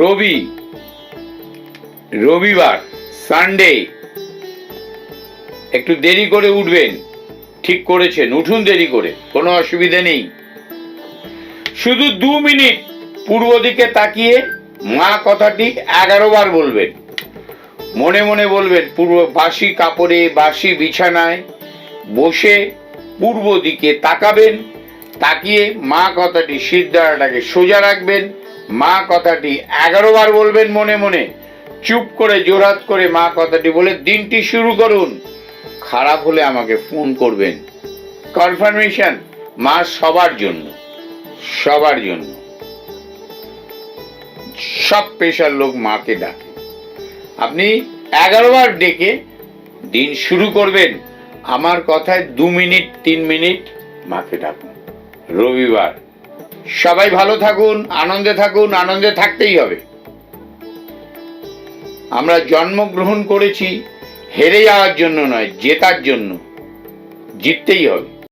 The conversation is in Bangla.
রবি, রবিবার সানডে একটু দেরি করে উঠবেন, ঠিক করেছেন, উঠুন দেরি করে, কোনো অসুবিধা নেই। শুধু দু মিনিট পূর্ব দিকে তাকিয়ে মা কথাটি এগারো বার বলবেন। মনে মনে বলবেন, পূর্ব বাসি কাপড়ে, বাসি বিছানায় বসে পূর্ব দিকে তাকাবেন, তাকিয়ে মা কথাটি সিদ্ধারাটাকে সোজা রাখবেন মা কথাটি এগারো বার বলবেন মনে মনে। চুপ করে জোরাত করে মা কথাটি বলে, দিনটি শুরু করুন। খারাপ হলে আমাকে ফোন করবেন। কনফার্মেশন, মা সবার জন্য সবার জন্য। সব পেশার লোক মাকে ডাকে। আপনি এগারো বার ডেকে, দিন শুরু করবেন। আমার কথায় দু মিনিট, তিন মিনিট মাকে ডাকুন। রবিবার সবাই ভালো থাকুন, আনন্দে থাকুন, আনন্দে থাকতেই হবে। আমরা জন্মগ্রহণ করেছি হেরে যাওয়ার জন্য নয়, জেতার জন্য। জিততেই হবে।